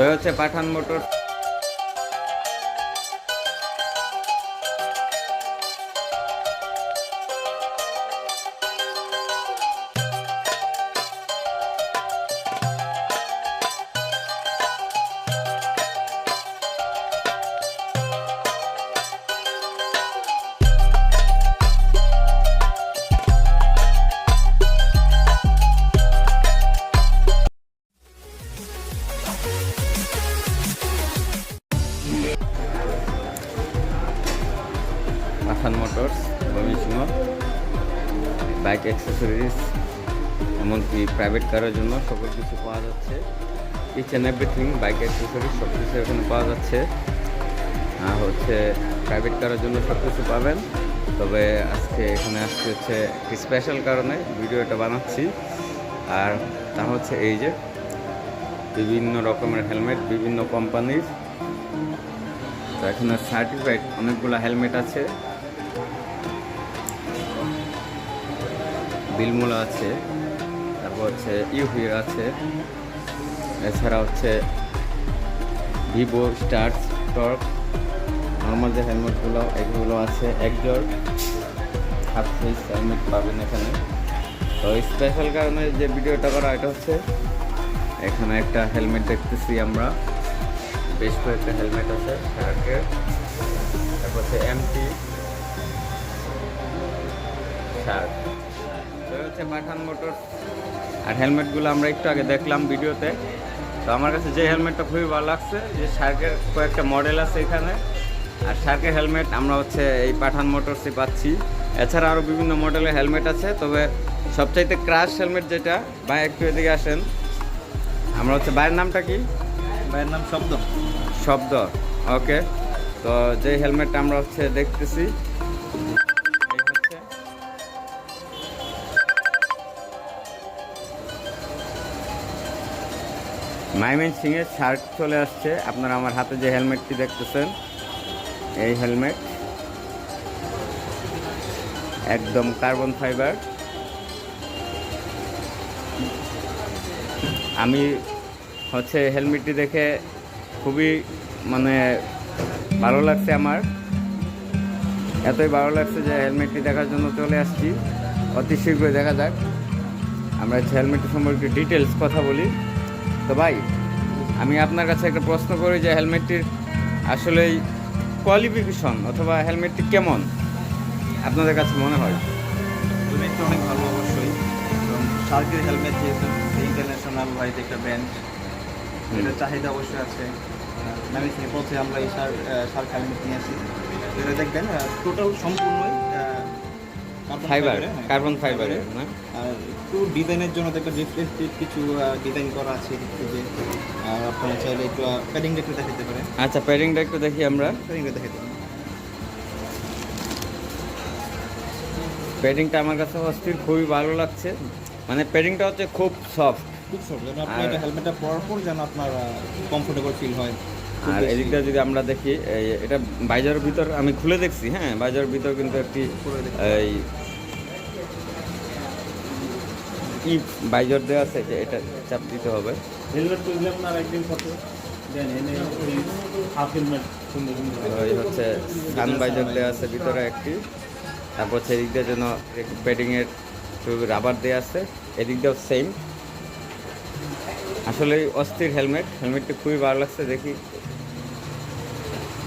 তো হচ্ছে Pathan motor. Bike accessories এমনকি প্রাইভেট কারের জন্য সকল কিছু পাওয়া যাচ্ছে। Each and everything bike accessories সব কিছু এখানে পাওয়া যাচ্ছে। আর হচ্ছে প্রাইভেট কারের জন্য সব কিছু পাবেন। তবে আজকে এখানে আসতে হচ্ছে একটি স্পেশাল কারণে, ভিডিওটা বানাচ্ছি। আর তা হচ্ছে এই যে, বিভিন্ন রকমের হেলমেট বিভিন্ন কোম্পানির তো এখানে সার্টিফাইড অনেকগুলো হেলমেট আছে। বিলমুলা আছে, তারপর হচ্ছে ইউভি আছে, এছাড়া হচ্ছে ভিভো স্টার টর্ক নর্মাল যে হেলমেটগুলো, এগুলো আছে একজোর হাফ ফেস হেলমেট পাবেন এখানে। তো স্পেশাল কারণে যে ভিডিওটা করা, এটা হচ্ছে এখানে একটা হেলমেট দেখতেছি আমরা। বেশ কয়েকটা হেলমেট আছে, শার্কের, তারপর হচ্ছে এমটি এই হচ্ছে পাঠান মোটর আর হেলমেটগুলো আমরা একটু আগে দেখলাম ভিডিওতে। তো আমার কাছে যে হেলমেটটা খুবই ভালো লাগছে যে শার্কের কয়েকটা মডেল আছে এখানে। আর শার্কের হেলমেট আমরা হচ্ছে এই পাঠান মোটরসই পাচ্ছি। এছাড়া আরও বিভিন্ন মডেলের হেলমেট আছে তবে সবচাইতে ক্রাশ হেলমেট যেটা বা একটু এদিকে আসেন। আমরা হচ্ছে বাইরের নামটা কি? ভাইয়ের নাম শব্দ। শব্দ ওকে তো যে হেলমেটটা আমরা হচ্ছে দেখতেছি মাইমেন সিং এর শার্ট চলে আসছে। আপনারা আমার হাতে যে হেলমেটটি দেখতেছেন, এই হেলমেট একদম কার্বন ফাইবার। আমি হচ্ছে হেলমেটটি দেখে খুবই মানে ভালো লাগছে আমার। এতই ভালো লাগছে যে হেলমেটটি দেখার জন্য চলে আসছি। অতি শীঘ্রই দেখা যাক। আমরা হেলমেটটি সম্পর্কে ডিটেলস কথা বলি। তো ভাই আমি আপনার কাছে একটা প্রশ্ন করি যে হেলমেটটির আসলেই কোয়ালিফিকেশন অথবা হেলমেটটি কেমন? আপনাদের কাছে মনে হয়? হেলমেটটা অনেক ভালো অবশ্যই। এবং শার্কের হেলমেট যেহেতু ইন্টারন্যাশনাল ওয়াইড একটা ব্র্যান্ড এটার চাহিদা অবশ্যই আছে। নিয়ে পথে আমরা এই শার্ক শার্ক হেলমেট নিয়ে আসি। এটা দেখবেন টোটাল সম্পূর্ণই ফাইবার কার্বন ফাইবারের না? আর একটু ডিজাইনের জন্য দেখবেন রিফ্লেক্টিভ কিছু ডিজাইন করা আছে যে আর আপনারা চাইলে একটু প্যাডিংটা একটু দেখাতে পারেন। আচ্ছা প্যাডিংটা একটু দেখি আমরা। প্যাডিংটা দেখাতে পারেন। প্যাডিংটা আমার কাছে অস্থির খুবই ভালো লাগছে। মানে প্যাডিংটা হচ্ছে খুব সফট খুব সহজ যেন আপনি এটা হেলমেটটা পরার পর যেন আপনার কমফোর্টেবল ফিল হয়। আর এদিকটা যদি আমরা দেখি এটা বাইজারের ভিতর আমি খুলে দেখছি হ্যাঁ? বাইজারের ভিতর কিন্তু একটি এই কি বাইজার দেওয়া আছে যে এটা চাপ দিতে হবে? হেলমেট তো দিলাম না একদিন ফটো ওই হচ্ছে সান বাইজার দেওয়া আছে ভিতরে একটি। তারপর হচ্ছে এদিক দিয়ে যেন প্যাডিংয়ের রাবার দেওয়া আছে এদিক দিয়েও সেম আসলে অস্থির হেলমেট হেলমেটটি খুবই ভালো লাগছে দেখি।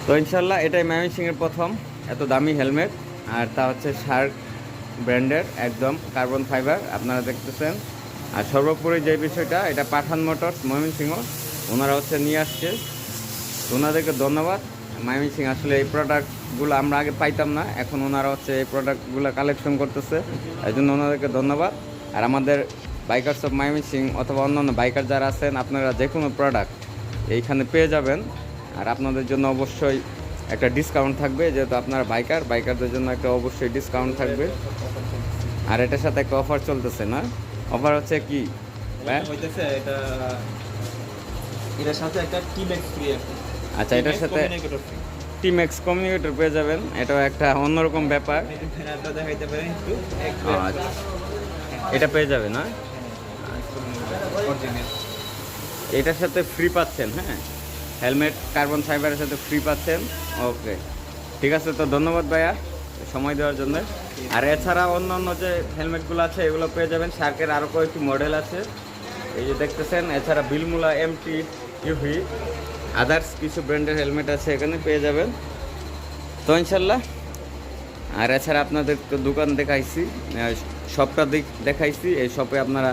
তো ইনশাল্লাহ এটাই ময়মনসিংহের প্রথম এত দামি হেলমেট আর তা হচ্ছে শার্ক ব্র্যান্ডের একদম কার্বন ফাইবার, আপনারা দেখতেছেন। আর সর্বোপরি যে বিষয়টা, এটা পাঠান মোটরস, ময়মনসিংহ, ওনারা হচ্ছে নিয়ে আসছে। ওনাদেরকে ধন্যবাদ। ময়মনসিংহ আসলে এই প্রোডাক্টগুলো আমরা আগে পাইতাম না, এখন ওনারা হচ্ছে এই প্রোডাক্টগুলো কালেকশন করতেছে। এই জন্য ওনাদেরকে ধন্যবাদ। আর আমাদের বাইকার্স অফ ময়মনসিং অথবা অন্যান্য বাইকার যারা আছেন, আপনারা যে কোনো প্রোডাক্ট এইখানে পেয়ে যাবেন। আর আপনাদের জন্য অবশ্যই একটা ডিসকাউন্ট থাকবে যেহেতু আপনারা বাইকার বাইকারদের জন্য একটা অবশ্যই ডিসকাউন্ট থাকবে। আর এটার সাথে একটা অফার চলতেছে না। অফার হচ্ছে কি? এটার সাথে একটা টি ফ্রি আচ্ছা এটার সাথে টিম এক্স কমিউনিকেটর পেয়ে যাবেন। এটাও একটা অন্যরকম ব্যাপার। আচ্ছা। এটা পেয়ে যাবে না? এটার সাথে ফ্রি পাচ্ছেন হ্যাঁ? হেলমেট, কার্বন ফাইবারের সাথে ফ্রি পাচ্ছেন। ওকে। ঠিক আছে, তো ধন্যবাদ ভাইয়া সময় দেওয়ার জন্য। আর এছাড়া অন্য অন্য যে হেলমেটগুলো আছে, এগুলো পেয়ে যাবেন। শার্কের আরও কয়েকটি মডেল আছে। এই যে দেখতেছেন, এছাড়া বিলমুলা এমটি ইউভি আদার্স কিছু ব্র্যান্ডের হেলমেট আছে এখানে পেয়ে যাবেন। তো ইনশাল্লাহ। আর এছাড়া আপনাদের তো দোকান দেখাইছি শপটা দেখাইছি। এই শপে আপনারা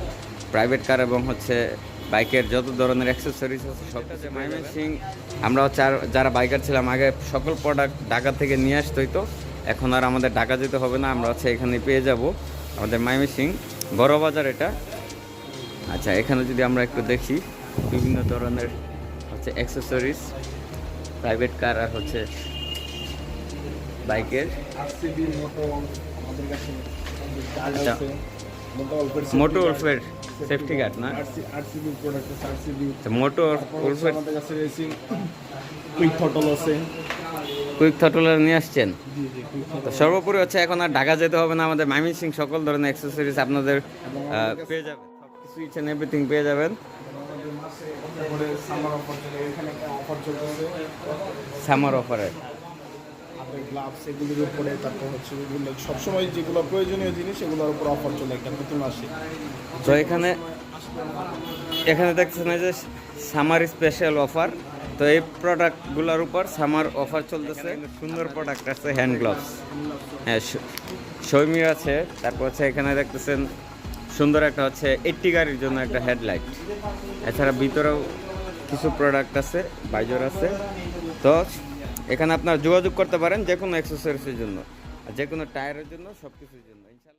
প্রাইভেট কার এবং হচ্ছে বাইকের যত ধরনের অ্যাক্সেসরিজ আছে সবটা যে মাইমেন সিং আমরা চার যারা বাইকার ছিলাম আগে সকল প্রোডাক্ট ঢাকা থেকে নিয়ে আসতোই তো এখন আর আমাদের ঢাকা যেতে হবে না আমরা হচ্ছে এখানে পেয়ে যাব। আমাদের মাইমে সিং বড় বাজার এটা। আচ্ছা এখানে যদি আমরা একটু দেখি বিভিন্ন ধরনের হচ্ছে অ্যাক্সেসরিজ প্রাইভেট কার আর হচ্ছে বাইকের আরসিবি মোটো সেফটি গার্ড না আরসিবি প্রোডাক্ট আছে আরসিবি উলফের আমাদের কাছে রেসিং কুইক থটল আছে। কুইক থটলার নিয়ে আসছেন? তো সর্বোপরি হচ্ছে এখন আর ঢাকা যেতে হবে না। আমাদের মাইমিন সিং সকল ধরনের অ্যাক্সেসরিজ আপনাদের পেয়ে যাবেন। সব কিছু ইচ অ্যান্ড এভরিথিং পেয়ে যাবেন। সামার অফার হাতের গ্লাভস এগুলোর উপরে তারপর হচ্ছে এগুলো সবসময় যেগুলো প্রয়োজনীয় জিনিস এগুলোর উপর অফার চলে একটা নতুন আসে। তো এখানে এখানে দেখছেন এই যে সামার স্পেশাল অফার তো এই প্রোডাক্টগুলোর উপর সামার অফার চলতেছে। সুন্দর প্রোডাক্ট আছে হ্যান্ড গ্লাভস হ্যাঁ সৈমির আছে তারপর হচ্ছে এখানে দেখতেছেন সুন্দর একটা হচ্ছে এইটটি গাড়ির জন্য একটা হেডলাইট এছাড়া ভিতরেও কিছু প্রোডাক্ট আছে বাইজর আছে। তো এখানে আপনারা যোগাযোগ করতে পারেন যে কোনো অ্যাক্সেসরিজের জন্য যে কোনো টায়ারের জন্য সব কিছুর জন্য ইনশাল্লাহ